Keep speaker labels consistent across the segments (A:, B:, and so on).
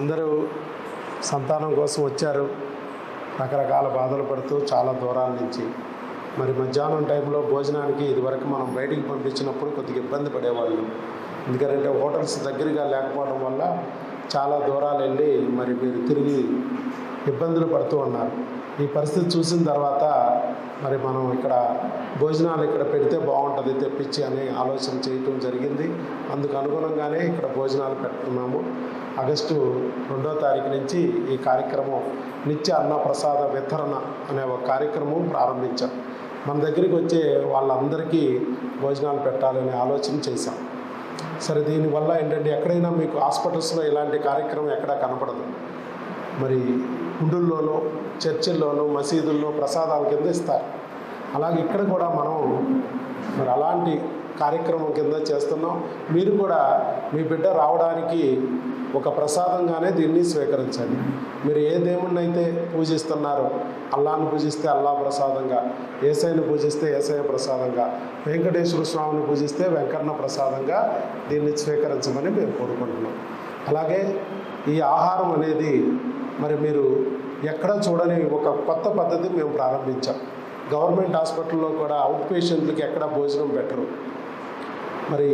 A: అందరూ సంతానం కోసం వచ్చారు. రకరకాల బాధలు పడుతూ చాలా దూరాల నుంచి. మరి మధ్యాహ్నం టైంలో భోజనానికి ఇదివరకు మనం బయటికి పంపించినప్పుడు కొద్దిగా ఇబ్బంది పడేవాళ్ళు. ఎందుకంటే హోటల్స్ దగ్గరగా లేకపోవడం వల్ల చాలా దూరాలు వెళ్ళి మరి మీరు తిరిగి ఇబ్బందులు పడుతూ ఉన్నారు. ఈ పరిస్థితి చూసిన తర్వాత మరి మనం ఇక్కడ భోజనాలు ఇక్కడ పెడితే బాగుంటుంది తెప్పించి అనే ఆలోచన చేయటం జరిగింది. అందుకు అనుగుణంగానే ఇక్కడ భోజనాలు పెడుతున్నాము. ఆగస్టు రెండో తారీఖు నుంచి ఈ కార్యక్రమం నిత్య అన్న ప్రసాద వితరణ అనే ఒక కార్యక్రమం ప్రారంభించాం. మన దగ్గరికి వచ్చే వాళ్ళందరికీ భోజనాలు పెట్టాలనే ఆలోచన చేశాం. సరే దీనివల్ల ఏంటంటే ఎక్కడైనా మీకు హాస్పిటల్స్లో ఇలాంటి కార్యక్రమం ఎక్కడా కనపడదు. మరి గుండుల్లోనూ చర్చిల్లోనూ మసీదుల్లో ప్రసాదాల కింద ఇస్తారు. అలాగే ఇక్కడ కూడా మనం మరి అలాంటి కార్యక్రమం కింద చేస్తున్నాం. మీరు కూడా మీ బిడ్డ రావడానికి ఒక ప్రసాదంగానే దీన్ని స్వీకరించండి. మీరు ఏ దేవుణ్ణి అయితే పూజిస్తున్నారో అల్లాను పూజిస్తే అల్లా ప్రసాదంగా ఏసైని పూజిస్తే ఏసయ ప్రసాదంగా వెంకటేశ్వర స్వామిని పూజిస్తే వెంకన్న ప్రసాదంగా దీన్ని స్వీకరించమని మేము కోరుకుంటున్నాం. అలాగే ఈ ఆహారం అనేది మరి మీరు ఎక్కడ చూడని ఒక కొత్త పద్ధతి మేము ప్రారంభించాం. గవర్నమెంట్ హాస్పిటల్లో కూడా అవుట్ పేషెంట్లకి ఎక్కడ భోజనం పెట్టరు. మరి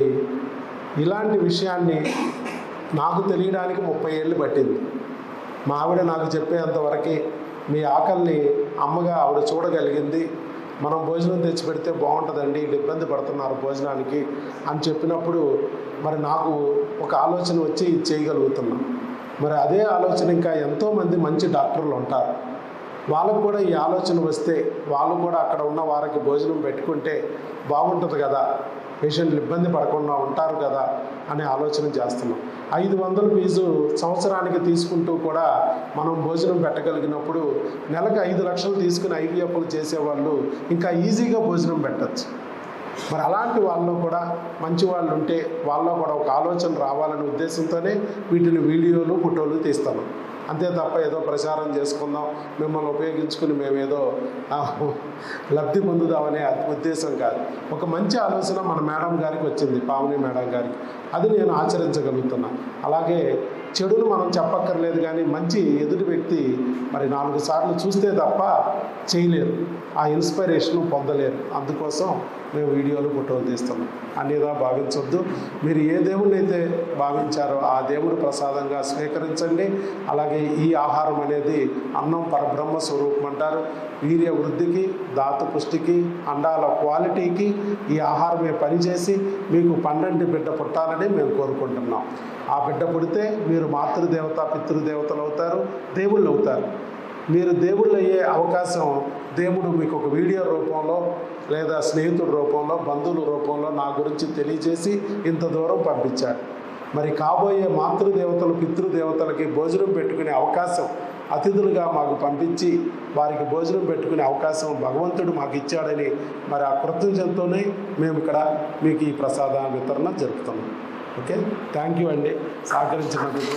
A: ఇలాంటి విషయాన్ని నాకు తెలియడానికి ముప్పై ఏళ్ళు పట్టింది. మా ఆవిడ నాకు చెప్పేంతవరకు మీ ఆకలిని అమ్మగా ఆవిడ చూడగలిగింది. మనం భోజనం తెచ్చి పెడితే బాగుంటుందండి ఇబ్బంది పడుతున్నారు భోజనానికి అని చెప్పినప్పుడు మరి నాకు ఒక ఆలోచన వచ్చి ఇది చేయగలుగుతున్నాం. మరి అదే ఆలోచన ఇంకా ఎంతోమంది మంచి డాక్టర్లు ఉంటారు. వాళ్ళకు కూడా ఈ ఆలోచన వస్తే వాళ్ళు కూడా అక్కడ ఉన్న వారికి భోజనం పెట్టుకుంటే బాగుంటుంది కదా. పేషెంట్లు ఇబ్బంది పడకుండా ఉంటారు కదా అనే ఆలోచన చేస్తున్నాం. ఐదు వందల ఫీజు సంవత్సరానికి తీసుకుంటూ కూడా మనం భోజనం పెట్టగలిగినప్పుడు నెలకు ఐదు లక్షలు తీసుకుని ఐవీఎఫ్లు చేసేవాళ్ళు ఇంకా ఈజీగా భోజనం పెట్టచ్చు. మరి అలాంటి వాళ్ళు కూడా మంచి వాళ్ళు ఉంటే వాళ్ళలో కూడా ఒక ఆలోచన రావాలనే ఉద్దేశంతోనే వీటిని వీడియోలు ఫోటోలు తీస్తాను. అంతే తప్ప ఏదో ప్రచారం చేసుకుందాం మిమ్మల్ని ఉపయోగించుకుని మేమేదో లబ్ధి పొందుదామనే ఉద్దేశం కాదు. ఒక మంచి ఆలోచన మన మేడం గారికి వచ్చింది పావని మేడం గారికి. అది నేను ఆచరించగలుగుతున్నా. అలాగే చెడును మనం చెప్పక్కర్లేదు కానీ మంచి ఎదుటి వ్యక్తి మరి నాలుగు సార్లు చూస్తే తప్ప చేయలేరు. ఆ ఇన్స్పిరేషన్ పొందలేరు. అందుకోసం మేము వీడియోలు ఫోటోలు తీస్తున్నాం. అనేదా భావించొద్దు. మీరు ఏ దేవుణ్ణి అయితే భావించారో ఆ దేవుడు ప్రసాదంగా స్వీకరించండి. అలాగే ఈ ఆహారం అనేది అన్నం పరబ్రహ్మ స్వరూపం అంటారు. వీర్య వృద్ధికి దాత పుష్టికి అండాల క్వాలిటీకి ఈ ఆహారమే పనిచేసి మీకు పన్నెండు బిడ్డ పుట్టాలని మేము కోరుకుంటున్నాం. ఆ బిడ్డ పుడితే మీరు మాతృదేవత పితృదేవతలు అవుతారు దేవుళ్ళు అవుతారు. మీరు దేవుళ్ళు అయ్యే అవకాశం దేవుడు మీకు ఒక వీడియో రూపంలో లేదా స్నేహితుడి రూపంలో బంధువుల రూపంలో నా గురించి తెలియజేసి ఇంత దూరం పంపించాడు మరి కాబోయే మాతృదేవతలు పితృదేవతలకి భోజనం పెట్టుకునే అవకాశం అతిథులుగా మాకు పంపించి వారికి భోజనం పెట్టుకునే అవకాశం భగవంతుడు మాకు ఇచ్చాడని మరి ఆ కృతజ్ఞతతోనే మేము ఇక్కడ మీకు ఈ ప్రసాద వితరణ జరుపుతున్నాం. ఓకే? థ్యాంక్ యూ అండి. సహకరించినందుకు.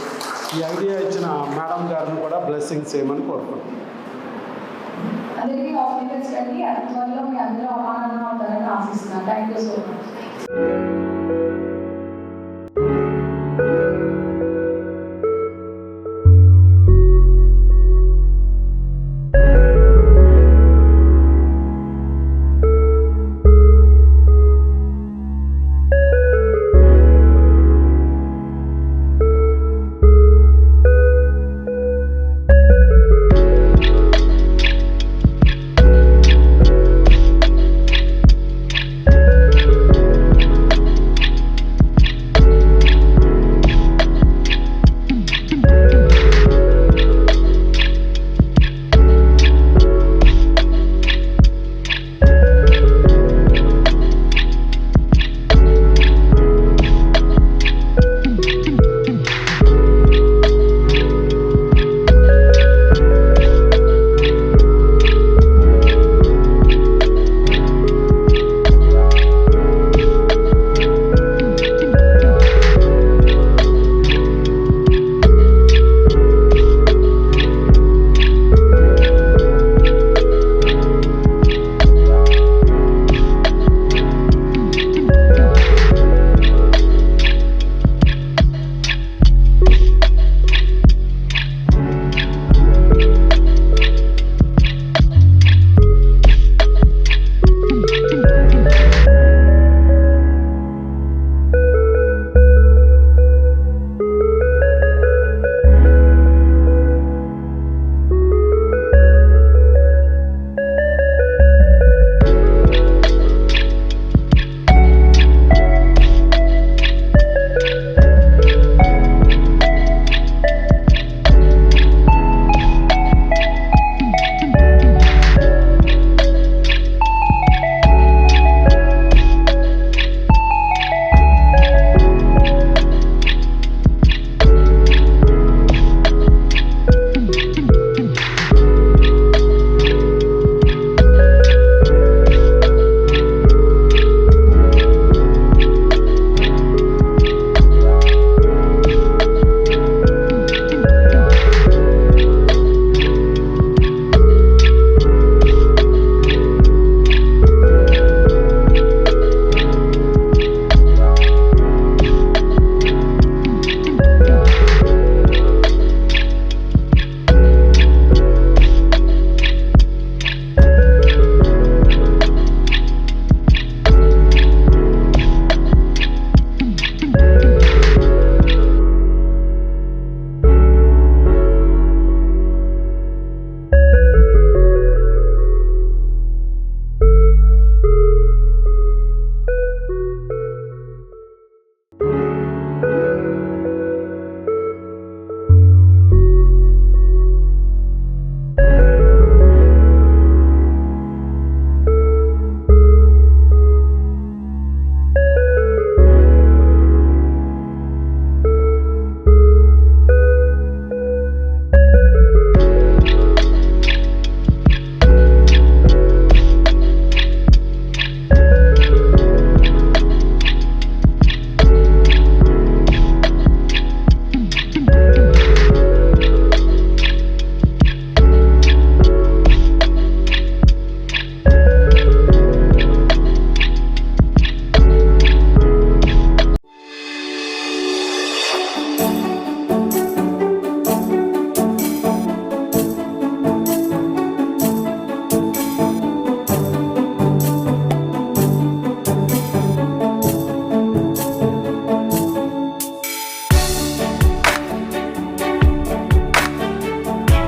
A: ఈ ఐడియా ఇచ్చిన మేడం గారిని కూడా బ్లెస్సింగ్స్ చేయమని కోరుకుంటున్నాను
B: అందరికీ అందరూ అమ్మానాన్న ఉంటారని ఆశిస్తున్నాను. Thank you so much